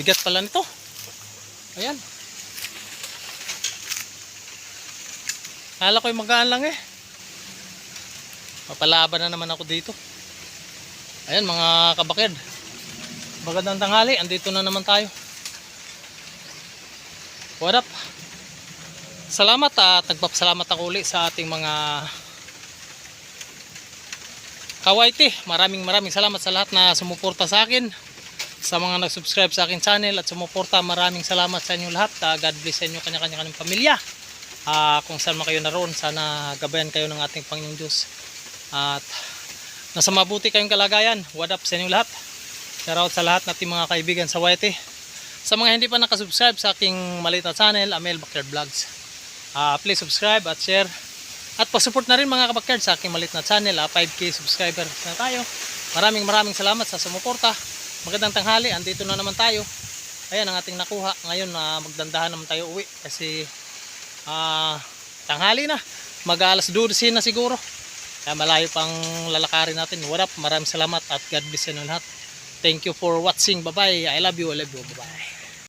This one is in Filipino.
Bigat pala nito. Ayan. Kala ko yung magaan lang eh. Papalaban na naman ako dito. Ayan mga kabakid. Magandang tanghali. Andito na naman tayo. What up? Salamat at nagpapasalamat ako ulit sa ating mga kawaiti. Maraming maraming salamat sa lahat na sumuporta sa akin. Sa mga nag-subscribe sa akin channel at sumuporta, maraming salamat sa inyo lahat. Ah, God bless sa inyo kanya-kanya kanyang pamilya. Ah, kung saan man kayo naroon, sana gabayan kayo ng ating Panginoong Diyos. At nasa mabuti kayong kalagayan. What up sa inyo lahat? Shout out sa lahat nating mga kaibigan sa YT. Sa mga hindi pa nakasubscribe sa aking maliit na channel, Amel Backyard Vlogs. Ah, please subscribe at share. At pasupport na rin mga kabackyard sa aking maliit na channel. Ah, 5k subscribers na tayo. Maraming maraming salamat sa sumuporta. Magandang tanghali, andito na naman tayo. Ayan ang ating nakuha. Ngayon na magdandahan naman tayo uwi kasi ah, tanghali na. Mag alas 12 na siguro. Kaya malayo pang lalakarin natin. What up? Maraming salamat at God bless inyo lahat. Thank you for watching. Bye-bye. I love you. I love you. Bye-bye.